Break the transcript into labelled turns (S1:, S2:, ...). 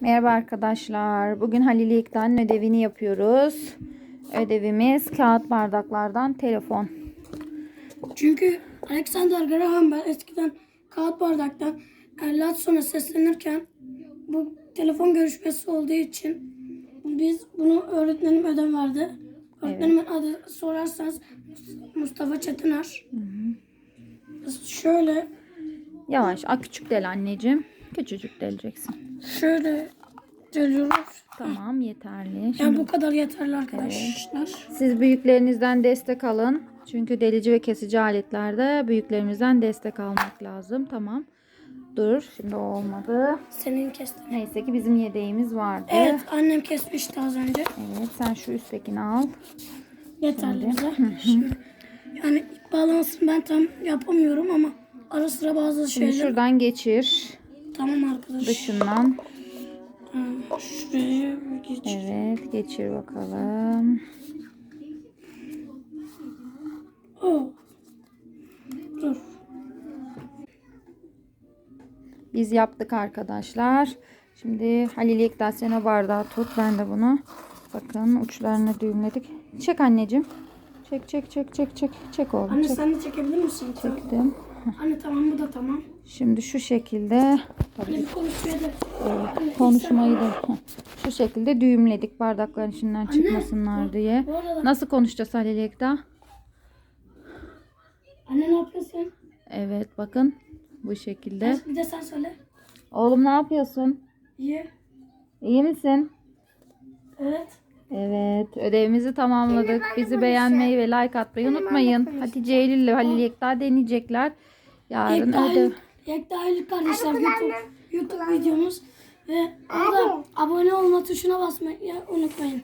S1: Merhaba arkadaşlar. Bugün Halil İlktan'ın ödevini yapıyoruz. Ödevimiz kağıt bardaklardan telefon.
S2: Çünkü Alexander Graham Bell eskiden kağıt bardaktan Latson'a seslenirken bu telefon görüşmesi olduğu için biz bunu öğretmenim ödev verdi. Öğretmenimin adı sorarsanız Mustafa Çetiner. Şöyle
S1: Yavaş. A küçük del anneciğim. Küçücük deleceksin.
S2: şöyle deliyoruz.
S1: Tamam yeterli.
S2: Yani bu kadar yeterli arkadaşlar.
S1: Siz büyüklerinizden destek alın. Çünkü delici ve kesici aletlerde büyüklerimizden destek almak lazım. Tamam. Dur. Şimdi o olmadı.
S2: Senin kestin.
S1: Neyse ki bizim yedeğimiz vardı.
S2: Evet annem kesmişti az önce.
S1: Evet, sen şu üsttekini al.
S2: Yeterli bize. Şimdi, yani ip bağlamasını ben tam yapamıyorum ama ara sıra bazı
S1: Şimdi
S2: şeyler.
S1: şuradan geçir.
S2: Tamam arkadaş.
S1: Dışından.
S2: Şuraya bir geç.
S1: Evet geçir bakalım.
S2: Oh. Dur.
S1: Biz yaptık arkadaşlar. Şimdi Halil o bardağı tut. Ben de bunu bakın uçlarını düğümledik. Çek anneciğim. Çek çek çek çek çek. Çek oğlum.
S2: Anne
S1: Çek.
S2: sen de çekebilir misin?
S1: Çektim.
S2: Anne tamam bu da tamam.
S1: Şimdi şu şekilde
S2: Anne bir konuşmaya da. Anne,
S1: konuşmayı da şu şekilde düğümledik bardakların içinden çıkmasınlar diye.
S2: Arada
S1: Nasıl konuşacağız Halil Yekta?
S2: anne ne yapıyorsun?
S1: Evet bakın bu şekilde.
S2: Bir de sen söyle.
S1: Oğlum ne yapıyorsun?
S2: İyi.
S1: İyi misin?
S2: Evet.
S1: Ödevimizi tamamladık. Bizi beğenmeyi ve like atmayı unutmayın. Hatice Eylül ile Halil Yekta deneyecekler. Yarın
S2: Yekta
S1: ödev.
S2: Yekta Aylık kardeşler YouTube, YouTube videomuz. Ve orada abone olma tuşuna basmayı unutmayın.